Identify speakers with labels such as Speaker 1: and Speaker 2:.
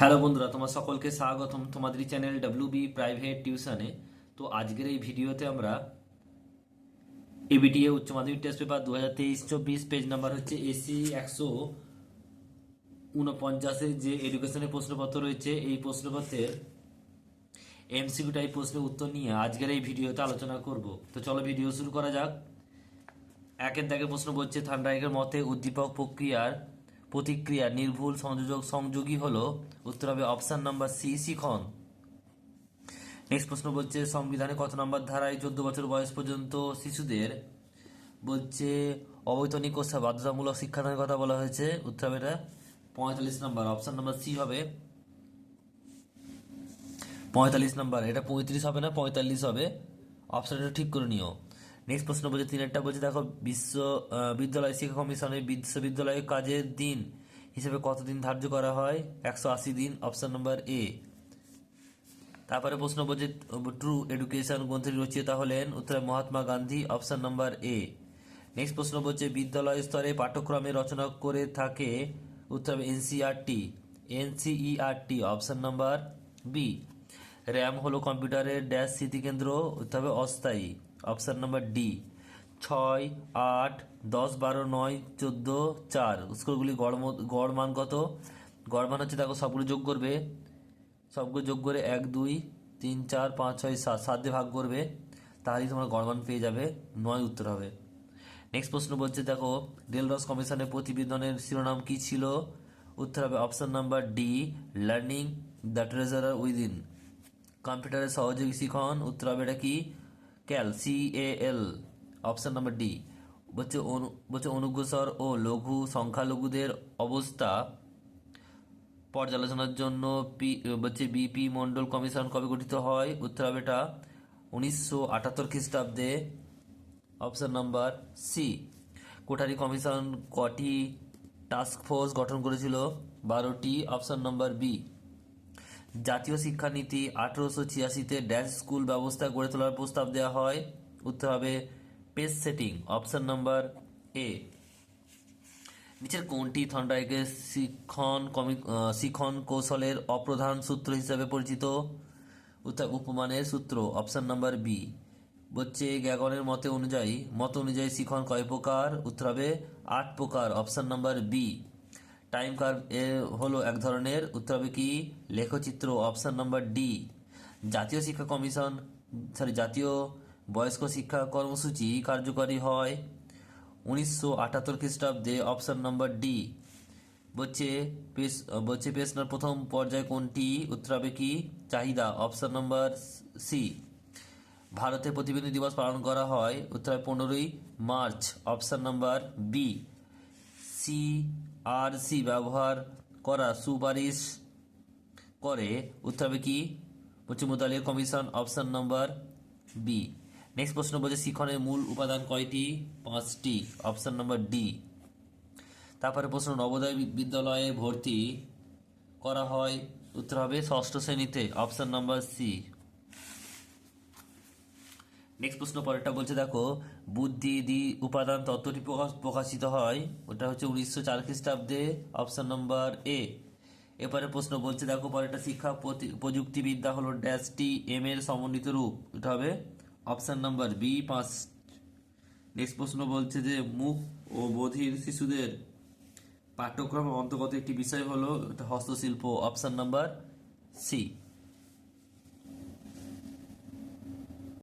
Speaker 1: Hello বন্ধুরা, তোমার সকলকে স্বাগতম। তোমাদের চ্যানেল ডাব্লিউ বি প্রাইভেট টিউশনে তো আজকের এই ভিডিওতে আমরা এবিটিএ উচ্চ মাধ্যমিক টেস্ট পেপার দু হাজার তেইশ চব্বিশ পেজ নাম্বার হচ্ছে এসি একশো উনপঞ্চাশের যে এডুকেশনের প্রশ্নপত্র রয়েছে, এই প্রশ্নপত্রের এমসিকিউ টাইপ প্রশ্নের উত্তর নিয়ে আজকের এই ভিডিওতে আলোচনা করব। তো চলো ভিডিও শুরু করা যাক। একের দাগে প্রশ্ন বলছে থান্ডাইকের মতে উদ্দীপক প্রক্রিয়ার প্রতিক্রিয়া, নির্ভুল সংযোজক, সংযোগী হলো। উত্তর হবে অপশান নাম্বার সি শিখন। নেক্সট প্রশ্ন বলছে, সংবিধানে কত নম্বর ধারায় চোদ্দ বছর বয়স পর্যন্ত শিশুদের বলছে, অবৈতনিক ও বাধ্যতামূলক শিক্ষাদানের কথা বলা হয়েছে। উত্তর হবে এটা পঁয়তাল্লিশ নম্বর অপশান নাম্বার সি হবে পঁয়তাল্লিশ নাম্বার এটা পঁয়ত্রিশ হবে না, পঁয়তাল্লিশ হবে। অপশানটা ঠিক করে নিও। নেক্সট প্রশ্ন বলছে তিনেরটা বলছে, দেখো, বিশ্ব বিদ্যালয় শিক্ষা কমিশনের বিশ্ববিদ্যালয়ের কাজের দিন হিসেবে কতদিন ধার্য করা হয়? একশো আশি দিন অপশন নম্বর এ তারপরে প্রশ্ন বলছে ট্রু এডুকেশন গ্রন্থের রচয়িতা হলেন উত্তরে Mahatma Gandhi option number A next প্রশ্ন বলছে বিদ্যালয় স্তরে পাঠ্যক্রমে রচনা করে থাকে উত্তর NCRT NCERT option number B RAM হলো কম্পিউটারের ড্যাশ স্মৃতিকেন্দ্র, উত্তর অস্থায়ী। অপশন নাম্বার ডি ছয়, আট, দশ, বারো, নয়, চোদ্দ, চার। স্কুলগুলি গড় গড় মান কত? গড় মান হচ্ছে দেখো সবগুলো যোগ করবে। সবগুলো যোগ করে এক, দুই, তিন, চার, পাঁচ, ছয়, সাত। সাত দিয়ে ভাগ করবে, তাহলেই তোমরা গড়মান পেয়ে যাবে। নয় উত্তর হবে। নেক্সট প্রশ্ন বলছে, দেখো রেলরস কমিশনের প্রতিবেদনের শিরোনাম কি ছিল? উত্তর হবে option number D learning the treasurer within কম্পিউটারের সহযোগী শিখন। উত্তর হবে এটা কি? Cal C A L option number D বলছে অনু, বলছে অনুগ্রসর ও লঘু সংখ্যালঘুদের অবস্থা পর্যালোচনার জন্য পি, বলছে বিপি মন্ডল কমিশন কবে গঠিত হয়? উত্তর হবে এটা উনিশশো আটাত্তর খ্রিস্টাব্দে। Option number C Kothari commission কটি টাস্ক ফোর্স গঠন করেছিল? বারোটি। অপশন নাম্বার বি জাতীয় শিক্ষানীতি আঠারোশো ছিয়াশিতে ড্যাশ স্কুল ব্যবস্থা গড়ে তোলার প্রস্তাব দেওয়া হয়। উত্তর হবে pace setting option number A নিচের কোনটি থন্ডাইকের শিক্ষণ, কমি- শিক্ষণ কৌশলের অপ্রধান সূত্র হিসাবে পরিচিত? উত্তর, উপমানের সূত্র অপশন নাম্বার বি বলছে গ্যাগনের মতে অনুযায়ী, মত অনুযায়ী শিখন কয় প্রকার? উত্তর হবে আট প্রকার option number B time curve এ হলো এক ধরনের, উত্তর হবে কি? লেখচিত্র অপশন নাম্বার ডি জাতীয় শিক্ষা কমিশন সরি জাতীয় বয়স্ক শিক্ষা কর্মসূচি কার্যকরী হয় উনিশশো আটাত্তর খ্রিস্টাব্দে অপশন নাম্বার ডি বলছে পেশ, বলছে পেশনার প্রথম পর্যায় কোনটি? উত্তর হবে কি? চাহিদা অপশন নাম্বার সি ভারতে প্রতিবন্ধী দিবস পালন করা হয়, উত্তর পনেরোই March option number B C R C ব্যবহার করা সুপারিশ করে। উত্তর হবে কি? Mudaliar commission, option number B next প্রশ্ন বলছে শিক্ষণের মূল উপাদান কয়টি? পাঁচটি। অপশন নাম্বার ডি তারপরে প্রশ্ন, নবোদয় বিদ্যালয়ে ভর্তি করা হয়? উত্তর হবে ষষ্ঠ শ্রেণীতে। অপশন নাম্বার সি নেক্সট প্রশ্ন পরেরটা বলছে, দেখো, বুদ্ধি দি উপাদান তত্ত্বটি প্রকাশ- প্রকাশিত হয়, ওটা হচ্ছে উনিশশো চার খ্রিস্টাব্দে অপশন নম্বর এ এবারে প্রশ্ন বলছে, দেখো, পরেরটা শিক্ষা প্রযুক্তিবিদ্যা হলো ড্যাশটি এম এর সমন্বিত রূপ, এটা হবে অপশন নাম্বার বি পাঁচ। নেক্সট প্রশ্ন বলছে যে, মুখ ও বধির শিশুদের পাঠ্যক্রমের অন্তর্গত একটি বিষয় হলো হস্তশিল্প অপশন নাম্বার সি